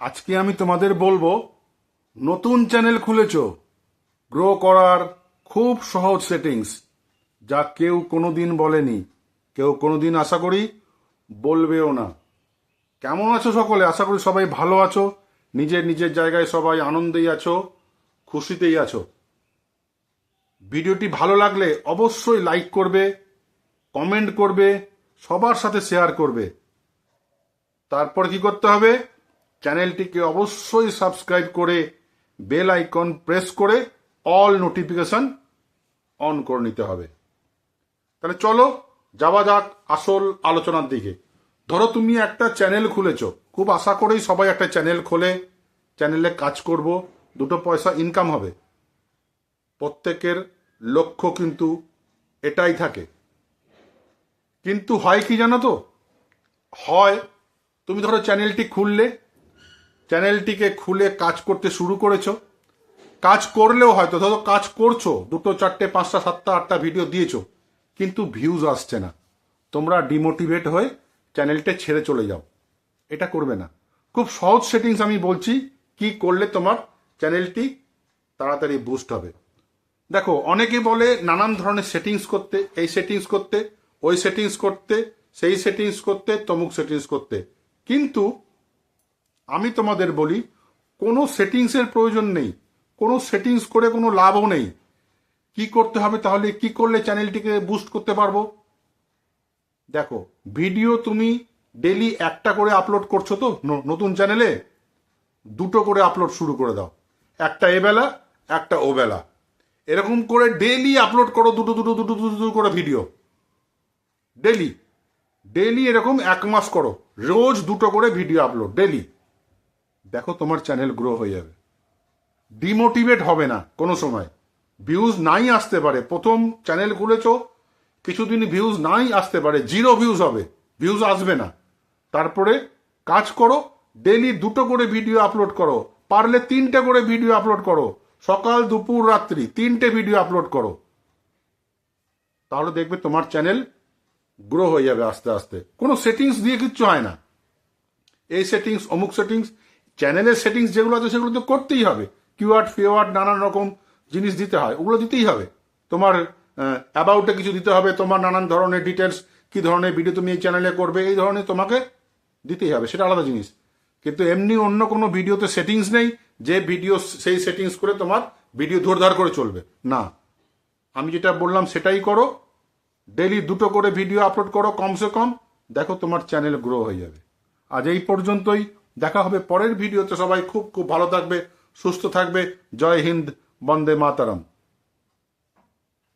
আজকে আমি তোমাদের বলব, নতুন চ্যানেল খুলেছ, গ্রো করার খুব সহজ সেটিংস, যা কেউ কোনো দিন বলেনি। কেউ কোনো দিন আশা করি বলবেও না। কেমন আছো সকলে? আশা করি সবাই ভালো আছো, নিজের নিজের জায়গায় সবাই আনন্দেই আছো, খুশিতেই আছো। ভিডিওটি ভালো লাগলে অবশ্যই লাইক করবে, কমেন্ট করবে, সবার সাথে শেয়ার করবে। তারপর কি করতে হবে? চ্যানেলটিকে অবশ্যই সাবস্ক্রাইব করে বেল আইকন প্রেস করে অল নোটিফিকেশন অন করে নিতে হবে। তাহলে চলো, যাওয়া যাক আসল আলোচনার দিকে। ধরো তুমি একটা চ্যানেল খুলেছো। খুব আশা করেই সবাই একটা চ্যানেল খোলে, চ্যানেলে কাজ করব, দুটো পয়সা ইনকাম হবে। প্রত্যেকের লক্ষ্য কিন্তু এটাই থাকে। কিন্তু হয় কি জানো তো? হয়, তুমি ধরো চ্যানেলটি খুললে চ্যানেলটিকে খুলে কাজ করতে শুরু করেছ। কাজ করলেও হয়তো, ধরো কাজ করছ, দুটো, চারটে, পাঁচটা, সাতটা, আটটা ভিডিও দিয়েছ, কিন্তু ভিউজ আসছে না। তোমরা ডিমোটিভেট হয়ে চ্যানেলটা ছেড়ে চলে যাও। এটা করবে না। খুব সহজ সেটিংস আমি বলছি, কি করলে তোমার চ্যানেলটি তাড়াতাড়ি বুস্ট হবে। দেখো, অনেকে বলে নানান ধরনের সেটিংস করতে, এই সেটিংস করতে, ওই সেটিংস করতে, সেই সেটিংস করতে, তমুক সেটিংস করতে। কিন্তু আমি তোমাদের বলি, কোনো সেটিংসের প্রয়োজন নেই। কোনো সেটিংস করে কোনো লাভও নেই। কি করতে হবে তাহলে, কি করলে চ্যানেলটিকে বুস্ট করতে পারব? দেখো, ভিডিও তুমি ডেলি একটা করে আপলোড করছ তো নতুন চ্যানেলে, দুটো করে আপলোড শুরু করে দাও। একটা এবেলা একটা ওবেলা এরকম করে ডেলি আপলোড করো দুটো দুটো দুটো দুটো দুটো করে ভিডিও ডেলি ডেলি এরকম এক মাস করো। রোজ দুটো করে ভিডিও আপলোড ডেলি দেখো তোমার চ্যানেল গ্রো হয়ে যাবে। ডিমোটিভেট হবে না কোনো সময়। ভিউজ নাই আসতে পারে। প্রথম চ্যানেল খুলেছো, কিছুদিন ভিউজ নাই আসতে পারে। জিরো ভিউজ হবে। ভিউজ আসবে না। তারপরে কাজ করো ডেলি দুটো করে ভিডিও আপলোড করো। পারলে তিনটে করে ভিডিও আপলোড করো। সকাল, দুপুর, রাত্রি তিনটে ভিডিও আপলোড করো। তাহলে দেখবে তোমার চ্যানেল গ্রো হয়ে যাবে আস্তে আস্তে। কোনো সেটিংস দিয়ে কিচ্ছু হয় না। এই সেটিংস অমুক সেটিংস চ্যানেলের সেটিংস যেগুলো আছে সেগুলো তো করতেই হবে। কিওয়ার্ড, ফিওয়ার্ড, নানান রকম জিনিস দিতে হয়। ওগুলো দিতেই হবে। তোমার অ্যাবাউটে কিছু দিতে হবে। তোমার নানান ধরনের ডিটেলস কি ধরনের ভিডিও তুমি এই চ্যানেলে করবে, এই ধরনের তোমাকে দিতেই হবে। সেটা আলাদা জিনিস। কিন্তু এমনি অন্য কোনো ভিডিওতে সেটিংস নেই, যে ভিডিও সেই সেটিংস করে তোমার ভিডিও ধরধার করে চলবে। না। আমি যেটা বললাম সেটাই করো। ডেলি দুটো করে ভিডিও আপলোড করো, কমসে কম। দেখো তোমার চ্যানেল গ্রো হয়ে যাবে। আজ এই পর্যন্তই। দেখা হবে পরের ভিডিওতে। সবাই খুব খুব ভালো থাকবে, সুস্থ থাকবে। জয় হিন্দ, বন্দে মাতারাম।